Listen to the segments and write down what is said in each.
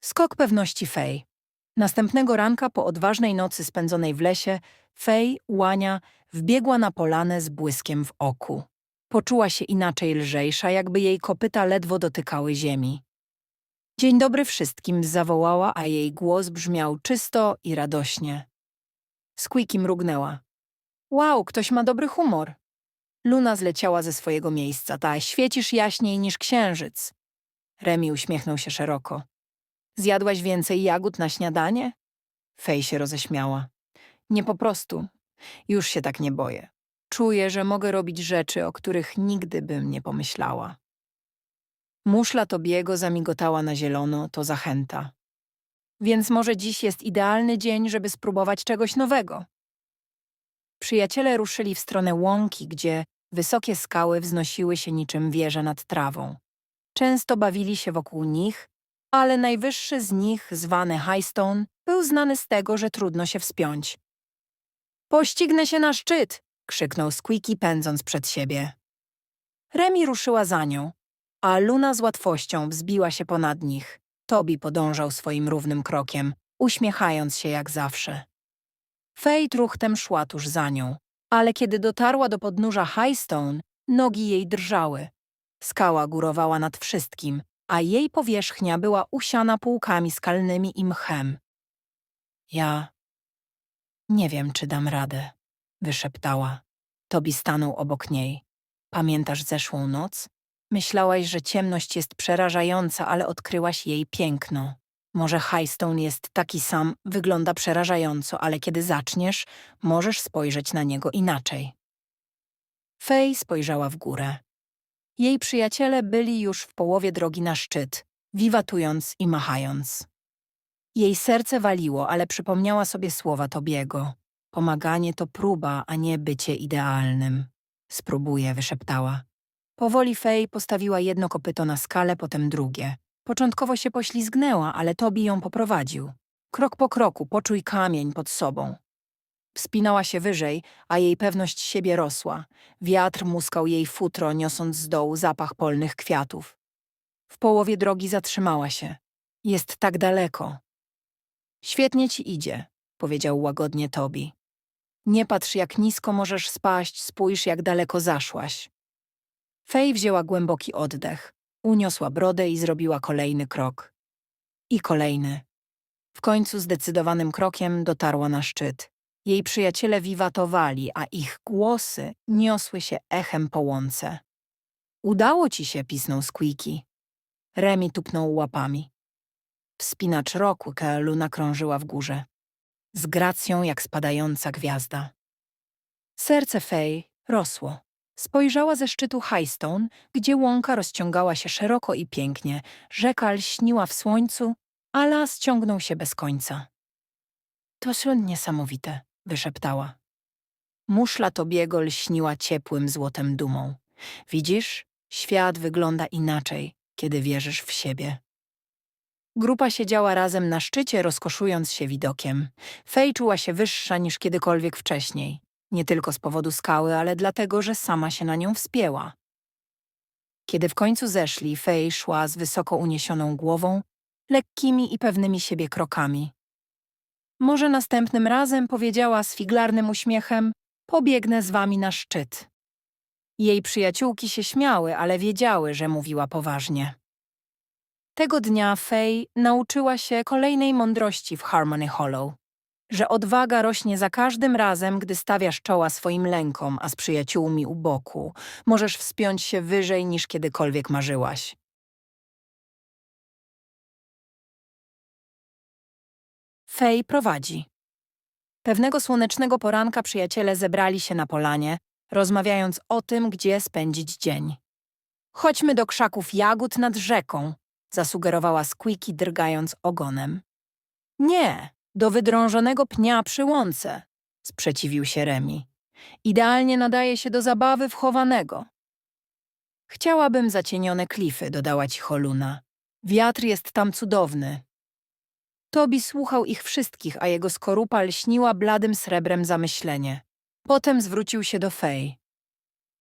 Skok pewności Fej. Następnego ranka po odważnej nocy spędzonej w lesie, Fej, łania, wbiegła na polanę z błyskiem w oku. Poczuła się inaczej lżejsza, jakby jej kopyta ledwo dotykały ziemi. Dzień dobry wszystkim zawołała, a jej głos brzmiał czysto i radośnie. Squeaky mrugnęła. Wow, ktoś ma dobry humor. Luna zleciała ze swojego miejsca. Ta, świecisz jaśniej niż księżyc. Remi uśmiechnął się szeroko. Zjadłaś więcej jagód na śniadanie? Fej się roześmiała. Nie po prostu. Już się tak nie boję. Czuję, że mogę robić rzeczy, o których nigdy bym nie pomyślała. Muszla Tobiego zamigotała na zielono, to zachęta. Więc może dziś jest idealny dzień, żeby spróbować czegoś nowego. Przyjaciele ruszyli w stronę łąki, gdzie wysokie skały wznosiły się niczym wieże nad trawą. Często bawili się wokół nich, ale najwyższy z nich, zwany Highstone, był znany z tego, że trudno się wspiąć. Poścignę się na szczyt! krzyknął Squeaky, pędząc przed siebie. Remi ruszyła za nią, a Luna z łatwością wzbiła się ponad nich. Tobi podążał swoim równym krokiem, uśmiechając się jak zawsze. Fej truchtem szła tuż za nią, ale kiedy dotarła do podnóża Highstone, nogi jej drżały. Skała górowała nad wszystkim, a jej powierzchnia była usiana półkami skalnymi i mchem. Ja nie wiem, czy dam radę, wyszeptała. Tobi stanął obok niej. Pamiętasz zeszłą noc? Myślałaś, że ciemność jest przerażająca, ale odkryłaś jej piękno. Może Highstone jest taki sam, wygląda przerażająco, ale kiedy zaczniesz, możesz spojrzeć na niego inaczej. Fej spojrzała w górę. Jej przyjaciele byli już w połowie drogi na szczyt, wiwatując i machając. Jej serce waliło, ale przypomniała sobie słowa Tobiego. Pomaganie to próba, a nie bycie idealnym. Spróbuję, wyszeptała. Powoli Fej postawiła jedno kopyto na skalę, potem drugie. Początkowo się poślizgnęła, ale Tobi ją poprowadził. Krok po kroku poczuj kamień pod sobą. Wspinała się wyżej, a jej pewność siebie rosła. Wiatr muskał jej futro, niosąc z dołu zapach polnych kwiatów. W połowie drogi zatrzymała się. Jest tak daleko. Świetnie ci idzie, powiedział łagodnie Tobi. Nie patrz, jak nisko możesz spaść, spójrz, jak daleko zaszłaś. Fej wzięła głęboki oddech, uniosła brodę i zrobiła kolejny krok. I kolejny. W końcu zdecydowanym krokiem dotarła na szczyt. Jej przyjaciele wiwatowali, a ich głosy niosły się echem po łące. Udało ci się, pisnął Squeaky. Remi tupnął łapami. Wspinacz roku Luna krążyła w górze. Z gracją jak spadająca gwiazda. Serce Fej rosło. Spojrzała ze szczytu Highstone, gdzie łąka rozciągała się szeroko i pięknie, rzeka lśniła w słońcu, a las ciągnął się bez końca. To są niesamowite, wyszeptała. Muszla Tobiego lśniła ciepłym złotem dumą. Widzisz, świat wygląda inaczej, kiedy wierzysz w siebie. Grupa siedziała razem na szczycie, rozkoszując się widokiem. Fej czuła się wyższa niż kiedykolwiek wcześniej. Nie tylko z powodu skały, ale dlatego, że sama się na nią wspięła. Kiedy w końcu zeszli, Fej szła z wysoko uniesioną głową, lekkimi i pewnymi siebie krokami. Może następnym razem powiedziała z figlarnym uśmiechem, pobiegnę z wami na szczyt. Jej przyjaciółki się śmiały, ale wiedziały, że mówiła poważnie. Tego dnia Fej nauczyła się kolejnej mądrości w Harmony Hollow, że odwaga rośnie za każdym razem, gdy stawiasz czoła swoim lękom, a z przyjaciółmi u boku możesz wspiąć się wyżej niż kiedykolwiek marzyłaś. Fej prowadzi. Pewnego słonecznego poranka przyjaciele zebrali się na polanie, rozmawiając o tym, gdzie spędzić dzień. Chodźmy do krzaków jagód nad rzeką, zasugerowała Squeaky, drgając ogonem. Nie, do wydrążonego pnia przy łące, sprzeciwił się Remi. Idealnie nadaje się do zabawy wchowanego. Chciałabym zacienione klify, dodała cicho Luna. Wiatr jest tam cudowny. Tobi słuchał ich wszystkich, a jego skorupa lśniła bladym srebrem zamyślenie. Potem zwrócił się do Fej.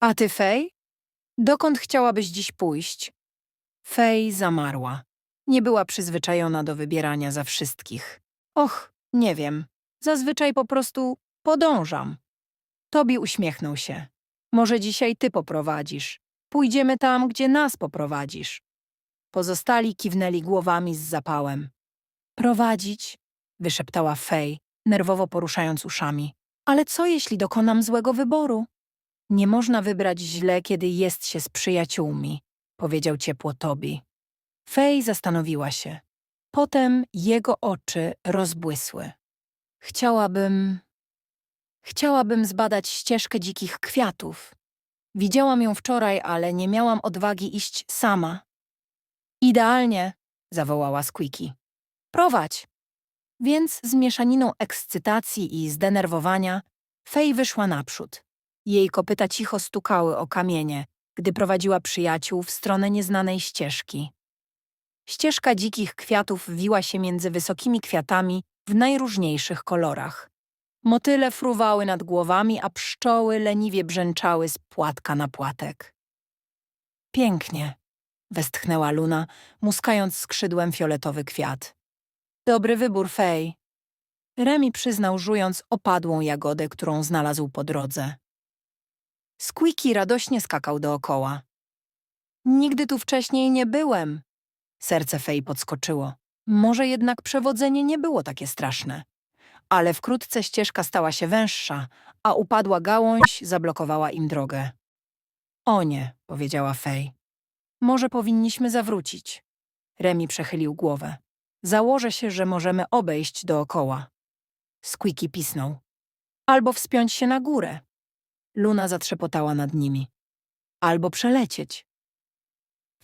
A ty, Fej? Dokąd chciałabyś dziś pójść? Fej zamarła. Nie była przyzwyczajona do wybierania za wszystkich. Och, nie wiem. Zazwyczaj po prostu podążam. Tobi uśmiechnął się. Może dzisiaj ty poprowadzisz. Pójdziemy tam, gdzie nas poprowadzisz. Pozostali kiwnęli głowami z zapałem. Prowadzić? wyszeptała Fej, nerwowo poruszając uszami. Ale co jeśli dokonam złego wyboru? Nie można wybrać źle, kiedy jest się z przyjaciółmi, powiedział ciepło Tobi. Fej zastanowiła się. Potem jego oczy rozbłysły. Chciałabym. Chciałabym zbadać ścieżkę dzikich kwiatów. Widziałam ją wczoraj, ale nie miałam odwagi iść sama. Idealnie, zawołała Squeaky. Prowadź. Więc z mieszaniną ekscytacji i zdenerwowania Fej wyszła naprzód. Jej kopyta cicho stukały o kamienie, gdy prowadziła przyjaciół w stronę nieznanej ścieżki. Ścieżka dzikich kwiatów wiła się między wysokimi kwiatami w najróżniejszych kolorach. Motyle fruwały nad głowami, a pszczoły leniwie brzęczały z płatka na płatek. Pięknie, westchnęła Luna, muskając skrzydłem fioletowy kwiat. Dobry wybór, Fej. Remi przyznał, żując opadłą jagodę, którą znalazł po drodze. Squeaky radośnie skakał dookoła. Nigdy tu wcześniej nie byłem. Serce Fej podskoczyło. Może jednak przewodzenie nie było takie straszne. Ale wkrótce ścieżka stała się węższa, a upadła gałąź zablokowała im drogę. O nie, powiedziała Fej. Może powinniśmy zawrócić. Remi przechylił głowę. Założę się, że możemy obejść dookoła. Squeaky pisnął. Albo wspiąć się na górę. Luna zatrzepotała nad nimi. Albo przelecieć.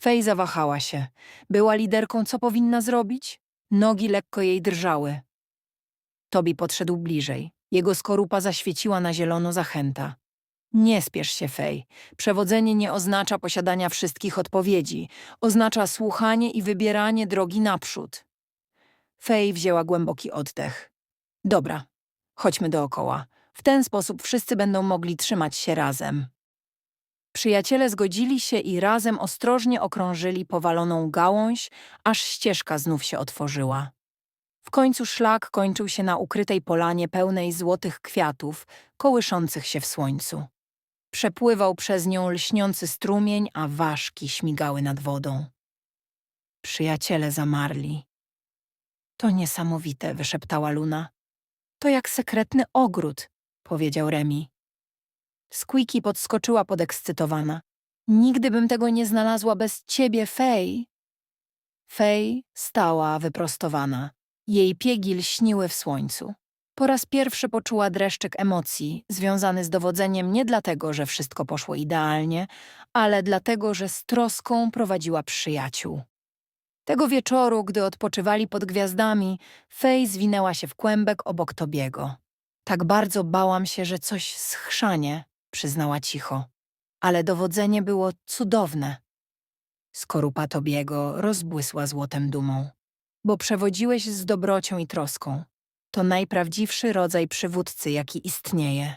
Fej zawahała się. Była liderką, co powinna zrobić? Nogi lekko jej drżały. Tobi podszedł bliżej. Jego skorupa zaświeciła na zielono zachęta. Nie spiesz się, Fej. Przewodzenie nie oznacza posiadania wszystkich odpowiedzi. Oznacza słuchanie i wybieranie drogi naprzód. Fej wzięła głęboki oddech. Dobra, chodźmy dookoła. W ten sposób wszyscy będą mogli trzymać się razem. Przyjaciele zgodzili się i razem ostrożnie okrążyli powaloną gałąź, aż ścieżka znów się otworzyła. W końcu szlak kończył się na ukrytej polanie pełnej złotych kwiatów, kołyszących się w słońcu. Przepływał przez nią lśniący strumień, a ważki śmigały nad wodą. Przyjaciele zamarli. To niesamowite, wyszeptała Luna. To jak sekretny ogród, powiedział Remi. Squeaky podskoczyła podekscytowana. Nigdy bym tego nie znalazła bez ciebie, Fej. Fej stała wyprostowana. Jej piegi lśniły w słońcu. Po raz pierwszy poczuła dreszczyk emocji, związany z dowodzeniem nie dlatego, że wszystko poszło idealnie, ale dlatego, że z troską prowadziła przyjaciół. Tego wieczoru, gdy odpoczywali pod gwiazdami, Fej zwinęła się w kłębek obok Tobiego. Tak bardzo bałam się, że coś schrzanie, przyznała cicho. Ale dowodzenie było cudowne. Skorupa Tobiego rozbłysła złotem dumą. Bo przewodziłeś z dobrocią i troską. To najprawdziwszy rodzaj przywódcy, jaki istnieje.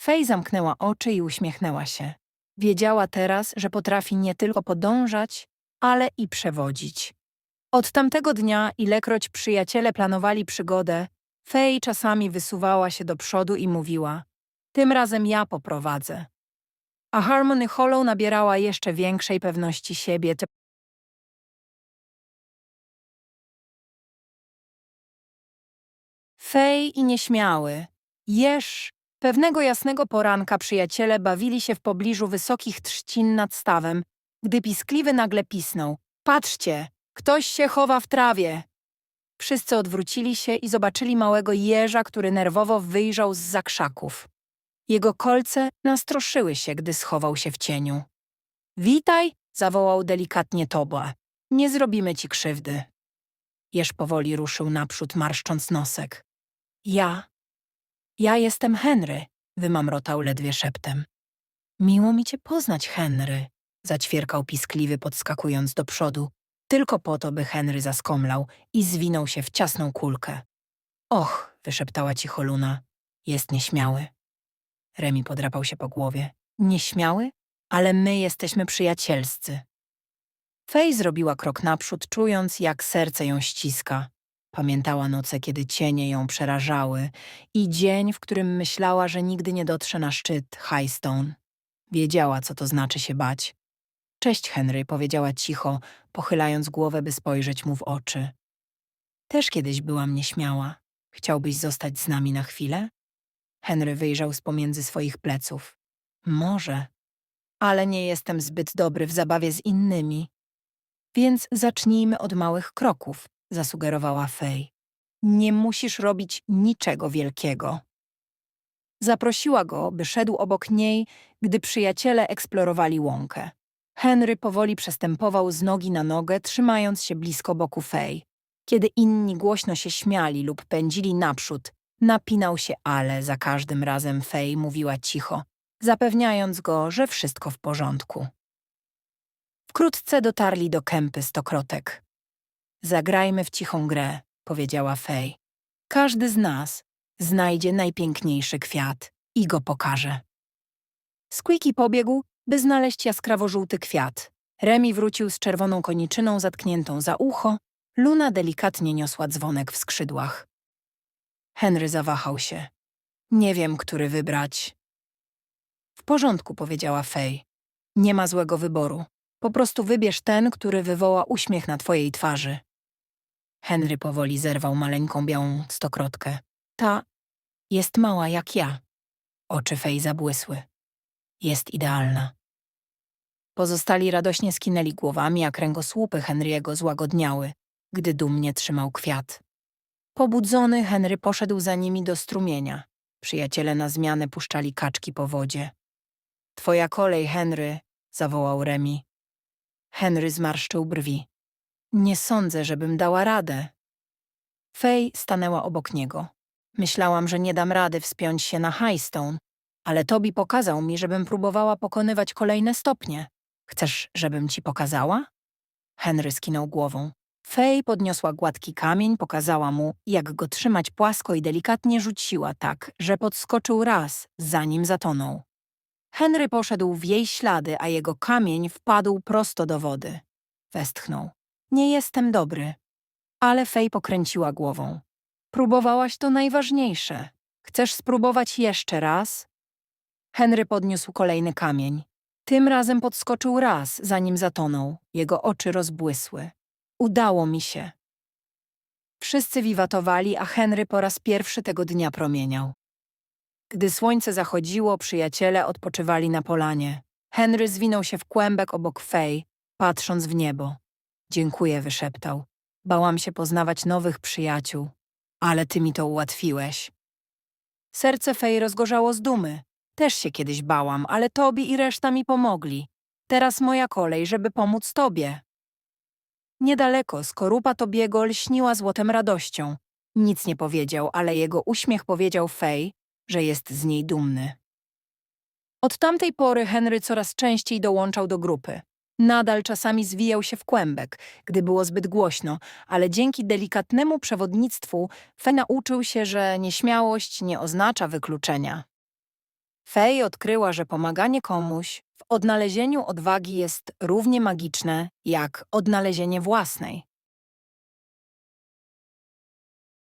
Fej zamknęła oczy i uśmiechnęła się. Wiedziała teraz, że potrafi nie tylko podążać, ale i przewodzić. Od tamtego dnia, ilekroć przyjaciele planowali przygodę, Fej czasami wysuwała się do przodu i mówiła: Tym razem ja poprowadzę. A Harmony Hollow nabierała jeszcze większej pewności siebie. Fej i nieśmiały. Jeż. Pewnego jasnego poranka przyjaciele bawili się w pobliżu wysokich trzcin nad stawem, gdy piskliwy nagle pisnął. Patrzcie, ktoś się chowa w trawie. Wszyscy odwrócili się i zobaczyli małego jeża, który nerwowo wyjrzał z zakrzaków. Jego kolce nastroszyły się, gdy schował się w cieniu. Witaj, zawołał delikatnie Toba. Nie zrobimy ci krzywdy. Jeż powoli ruszył naprzód, marszcząc nosek. Ja. Ja jestem Henry, wymamrotał ledwie szeptem. Miło mi cię poznać, Henry, zaćwierkał piskliwy, podskakując do przodu, tylko po to, by Henry zaskomlał i zwinął się w ciasną kulkę. Och, wyszeptała cicho Luna, jest nieśmiały. Remi podrapał się po głowie. Nieśmiały? Ale my jesteśmy przyjacielscy. Fej zrobiła krok naprzód, czując, jak serce ją ściska. Pamiętała noce, kiedy cienie ją przerażały i dzień, w którym myślała, że nigdy nie dotrze na szczyt Highstone. Wiedziała, co to znaczy się bać. Cześć, Henry, powiedziała cicho, pochylając głowę, by spojrzeć mu w oczy. Też kiedyś byłam nieśmiała. Chciałbyś zostać z nami na chwilę? Henry wyjrzał z pomiędzy swoich pleców. Może, ale nie jestem zbyt dobry w zabawie z innymi. Więc zacznijmy od małych kroków, zasugerowała Fej. Nie musisz robić niczego wielkiego. Zaprosiła go, by szedł obok niej, gdy przyjaciele eksplorowali łąkę. Henry powoli przestępował z nogi na nogę, trzymając się blisko boku Fej. Kiedy inni głośno się śmiali lub pędzili naprzód, napinał się ale za każdym razem Fej mówiła cicho, zapewniając go, że wszystko w porządku. Wkrótce dotarli do kępy stokrotek. Zagrajmy w cichą grę, powiedziała Fej. Każdy z nas znajdzie najpiękniejszy kwiat i go pokaże. Squeaky pobiegł, by znaleźć jaskrawo-żółty kwiat. Remi wrócił z czerwoną koniczyną zatkniętą za ucho, Luna delikatnie niosła dzwonek w skrzydłach. Henry zawahał się. Nie wiem, który wybrać. W porządku, powiedziała Fej. Nie ma złego wyboru. Po prostu wybierz ten, który wywoła uśmiech na twojej twarzy. Henry powoli zerwał maleńką białą stokrotkę. Ta jest mała jak ja. Oczy Fej zabłysły. Jest idealna. Pozostali radośnie skinęli głowami, a kręgosłupy Henry'ego złagodniały, gdy dumnie trzymał kwiat. Pobudzony, Henry poszedł za nimi do strumienia. Przyjaciele na zmianę puszczali kaczki po wodzie. Twoja kolej, Henry, zawołał Remi. Henry zmarszczył brwi. Nie sądzę, żebym dała radę. Fej stanęła obok niego. Myślałam, że nie dam rady wspiąć się na Highstone, ale Tobi pokazał mi, żebym próbowała pokonywać kolejne stopnie. Chcesz, żebym ci pokazała? Henry skinął głową. Fej podniosła gładki kamień, pokazała mu, jak go trzymać płasko i delikatnie rzuciła tak, że podskoczył raz, zanim zatonął. Henry poszedł w jej ślady, a jego kamień wpadł prosto do wody. Westchnął. Nie jestem dobry. Ale Fej pokręciła głową. Próbowałaś to najważniejsze. Chcesz spróbować jeszcze raz? Henry podniósł kolejny kamień. Tym razem podskoczył raz, zanim zatonął. Jego oczy rozbłysły. Udało mi się. Wszyscy wiwatowali, a Henry po raz pierwszy tego dnia promieniał. Gdy słońce zachodziło, przyjaciele odpoczywali na polanie. Henry zwinął się w kłębek obok Fej, patrząc w niebo. Dziękuję, wyszeptał. Bałam się poznawać nowych przyjaciół, ale ty mi to ułatwiłeś. Serce Fej rozgorzało z dumy. Też się kiedyś bałam, ale Tobi i reszta mi pomogli. Teraz moja kolej, żeby pomóc tobie. Niedaleko skorupa Tobiego lśniła złotem radością. Nic nie powiedział, ale jego uśmiech powiedział Fej, że jest z niej dumny. Od tamtej pory Henry coraz częściej dołączał do grupy. Nadal czasami zwijał się w kłębek, gdy było zbyt głośno, ale dzięki delikatnemu przewodnictwu Fej nauczył się, że nieśmiałość nie oznacza wykluczenia. Fej odkryła, że pomaganie komuś w odnalezieniu odwagi jest równie magiczne jak odnalezienie własnej.